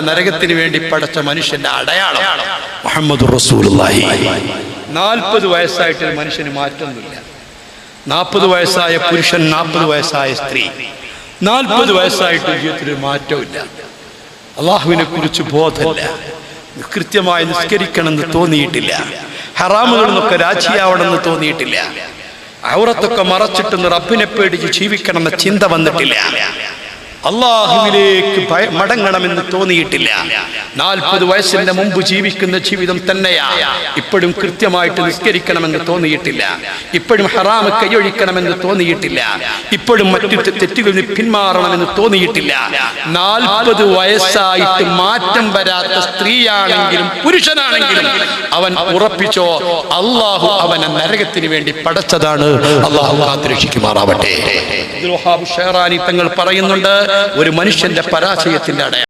നരകത്തിന് വേണ്ടി പടച്ച മനുഷ്യന്റെ അടയാളം മുഹമ്മദ് നാൽപ്പത് വയസ്സായിട്ട് മനുഷ്യന് മാറ്റമൊന്നുമില്ല. നാൽപ്പത് വയസ്സായ പുരുഷൻ നാൽപ്പത് വയസ്സായ സ്ത്രീ. നാൽപ്പത് വയസ്സായിട്ട് ജീവിതത്തിൽ മാറ്റമില്ല അള്ളാഹുവിനെ കുറിച്ച് ബോധമില്ല. കൃത്യമായി നിസ്കരിക്കണമെന്ന് തോന്നിയിട്ടില്ല. ഹറാമുകളിൽ നിന്നൊക്കെ രാജിയാവണമെന്ന് തോന്നിയിട്ടില്ല. ഔറത്തൊക്കെ മറച്ചിട്ട് റബ്ബിനെ പേടിച്ച് ജീവിക്കണമെന്ന ചിന്ത വന്നിട്ടില്ല. അള്ളാഹുവിലേക്ക് മടങ്ങണമെന്ന് തോന്നിയിട്ടില്ല. നാൽപ്പത് വയസ്സിന്റെ മുമ്പ് ജീവിക്കുന്ന ജീവിതം തന്നെയാ. ഇപ്പോഴും കൃത്യമായിട്ട് നിസ്കരിക്കണമെന്ന് തോന്നിയിട്ടില്ല. ഇപ്പോഴും ഹറാമ് കൈയൊഴിക്കണമെന്ന് തോന്നിയിട്ടില്ല. ഇപ്പോഴും മറ്റു തെറ്റുകളിൽ പിന്മാറണമെന്ന് തോന്നിയിട്ടില്ല. നാൽപ്പത് വയസ്സായിട്ട് മാറ്റം വരാത്ത സ്ത്രീയാണെങ്കിലും പുരുഷനാണെങ്കിലും അവൻ ഉറപ്പിച്ചോ അള്ളാഹു അവനെ നരകത്തിന് വേണ്ടി പടച്ചതാണ്. അള്ളാഹു കാത്തുരക്ഷിക്കുമാറാവട്ടെ. തങ്ങൾ പറയുന്നുണ്ട് ഒരു മനുഷ്യന്റെ പരാജയത്തിന്റെ അടയാളം.